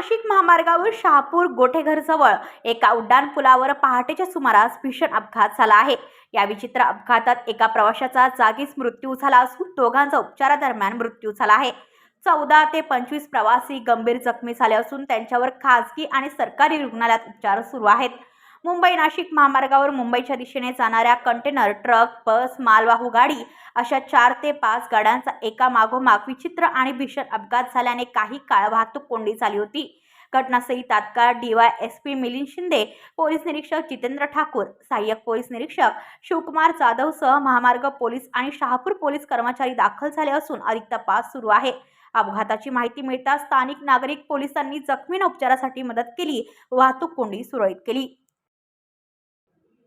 नाशिक महामार्गावर शहापूर गोठेघरजवळ एका उड्डाणपुलावर पहाटेच्या सुमारास भीषण अपघात झाला आहे. या विचित्र अपघातात एका प्रवाशाचा जागीच मृत्यू झाला असून दोघांचा उपचारादरम्यान मृत्यू झाला आहे. चौदा ते पंचवीस प्रवासी गंभीर जखमी झाले असून त्यांच्यावर खासगी आणि सरकारी रुग्णालयात उपचार सुरू आहेत. मुंबई नाशिक महामार्गावर मुंबईच्या दिशेने जाणाऱ्या कंटेनर ट्रक बस मालवाहू गाडी अशा चार ते पाच गाड्यांचा एका मागोमाग विचित्र आणि भीषण अपघात झाल्याने काही काळ वाहतूक कोंडी झाली होती. घटनास्थळी तात्काळ DY S P Milind Shinde police निरीक्षक जितेंद्र ठाकूर सहाय्यक पोलीस निरीक्षक शिवकुमार जाधवसह महामार्ग पोलीस आणि शहापूर पोलीस कर्मचारी दाखल झाले असून अधिक तपास सुरू आहे. अपघाताची माहिती मिळताच स्थानिक नागरिक पोलिसांनी जखमींना उपचारासाठी मदत केली वाहतूक कोंडी सुरळीत केली.